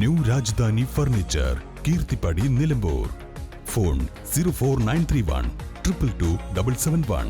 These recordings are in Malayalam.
New Rajdhani furniture Keerthippadi Nilambur. Phone zero four nine three one triple two double seven one.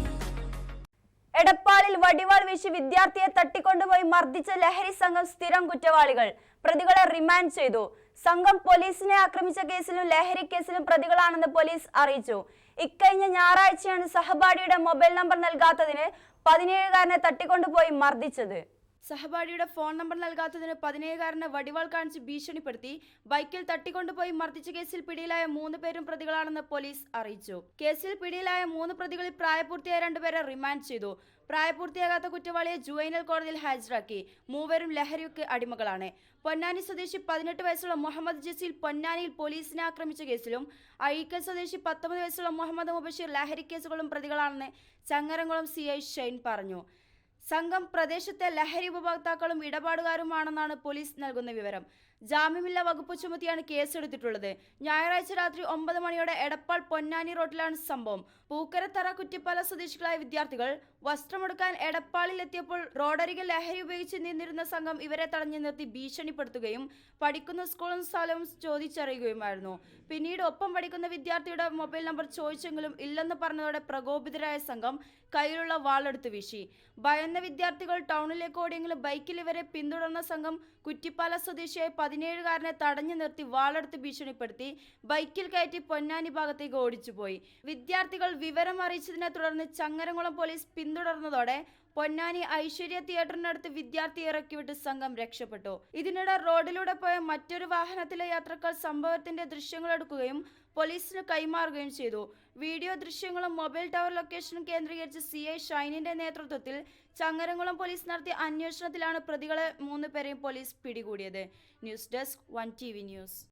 എടപ്പാളിൽ വടിവാൾ വീശി വിദ്യാർത്ഥിയെ തട്ടിക്കൊണ്ടുപോയി മർദ്ദിച്ച ലഹരി സംഘം സ്ഥിരം കുറ്റവാളികൾ. പ്രതികളെ റിമാൻഡ് ചെയ്തു. സംഘം പോലീസിനെ ആക്രമിച്ച കേസിലും ലഹരി കേസിലും പ്രതികളാണെന്ന് പോലീസ് അറിയിച്ചു. ഇക്കഴിഞ്ഞ ഞായറാഴ്ചയാണ് സഹപാഠിയുടെ മൊബൈൽ നമ്പർ നൽകാത്തതിന് പതിനേഴുകാരനെ തട്ടിക്കൊണ്ടുപോയി മർദ്ദിച്ചത്. സഹപാഠിയുടെ ഫോൺ നമ്പർ നൽകാത്തതിന് പതിനേഴുകാരനെ വടിവാൾ കാണിച്ച് ഭീഷണിപ്പെടുത്തി. ബൈക്കിൽ തട്ടിക്കൊണ്ടുപോയി മർദ്ദിച്ച കേസിൽ പിടിയിലായ മൂന്ന് പേരും പ്രതികളാണെന്ന് പോലീസ് അറിയിച്ചു. കേസിൽ പിടിയിലായ മൂന്ന് പ്രതികളിൽ പ്രായപൂർത്തിയായ രണ്ടുപേരെ റിമാൻഡ് ചെയ്തു. പ്രായപൂർത്തിയാകാത്ത കുറ്റവാളിയെ ജുവൈനൽ കോടതിയിൽ ഹാജരാക്കി. മൂവരും ലഹരിക്ക് അടിമകളാണ്. പൊന്നാനി സ്വദേശി പതിനെട്ട് വയസ്സുള്ള മുഹമ്മദ് ജസീൽ പൊന്നാനിയിൽ പോലീസിനെ ആക്രമിച്ച കേസിലും അഴീക്കൽ സ്വദേശി പത്തൊമ്പത് വയസ്സുള്ള മുഹമ്മദ് മുബഷീർ ലഹരി കേസുകളും പ്രതികളാണെന്ന് ചങ്ങരംകുളം സി ഐ ഷൈൻ പറഞ്ഞു. സംഘം പ്രദേശത്തെ ലഹരി ഉപഭോക്താക്കളും ഇടപാടുകാരുമാണെന്നാണ് പോലീസ് നൽകുന്ന വിവരം. ജാമ്യമില്ലാ വകുപ്പ് ചുമത്തിയാണ് കേസെടുത്തിട്ടുള്ളത്. ഞായറാഴ്ച രാത്രി ഒമ്പത് മണിയോടെ എടപ്പാൾ പൊന്നാനി റോഡിലാണ് സംഭവം. പൂക്കരത്തറ കുറ്റിപ്പാല സ്വദേശികളായ വിദ്യാർത്ഥികൾ വസ്ത്രമെടുക്കാൻ എടപ്പാളിൽ എത്തിയപ്പോൾ റോഡരികിൽ ലഹരി ഉപയോഗിച്ച് നിന്നിരുന്ന സംഘം ഇവരെ തടഞ്ഞു നിർത്തി ഭീഷണിപ്പെടുത്തുകയും പഠിക്കുന്ന സ്കൂളും സ്ഥലവും ചോദിച്ചറിയുകയുമായിരുന്നു. പിന്നീട് ഒപ്പം പഠിക്കുന്ന വിദ്യാർത്ഥിയുടെ മൊബൈൽ നമ്പർ ചോദിച്ചെങ്കിലും ഇല്ലെന്ന് പറഞ്ഞതോടെ പ്രകോപിതരായ സംഘം കയ്യിലുള്ള വാളെടുത്ത് വീശി. ഭയന്ന വിദ്യാർത്ഥികൾ ടൗണിലേക്ക് ഓടിയെങ്കിലും ബൈക്കിൽ ഇവരെ പിന്തുടർന്ന സംഘം കുറ്റിപ്പാല സ്വദേശിയായ പതിനേഴുകാരനെ തടഞ്ഞു നിർത്തി വാളെടുത്ത് ഭീഷണിപ്പെടുത്തി. ബൈക്കിൽ കയറ്റി പൊന്നാനി ഭാഗത്തേക്ക് ഓടിച്ചുപോയി. വിദ്യാർത്ഥികൾ വിവരം അറിയിച്ചതിനെ തുടർന്ന് ചങ്ങരംകുളം പോലീസ് പിന്തുടർന്നതോടെ പൊന്നാനി ഐശ്വര്യ തിയേറ്ററിനടുത്ത് വിദ്യാർത്ഥി ഇറക്കിവിട്ട് സംഘം രക്ഷപ്പെട്ടു. ഇതിനിടെ റോഡിലൂടെ പോയ മറ്റൊരു വാഹനത്തിലെ യാത്രക്കാർ സംഭവത്തിന്റെ ദൃശ്യങ്ങൾ എടുക്കുകയും പോലീസിന് കൈമാറുകയും ചെയ്തു. വീഡിയോ ദൃശ്യങ്ങളും മൊബൈൽ ടവർ ലൊക്കേഷനും കേന്ദ്രീകരിച്ച് സി ഐ ഷൈനിന്റെ നേതൃത്വത്തിൽ ചങ്ങരംകുളം പോലീസ് നടത്തിയ അന്വേഷണത്തിലാണ് പ്രതികളെ മൂന്ന് പേരെയും പോലീസ് പിടികൂടിയത്. News desk one T news.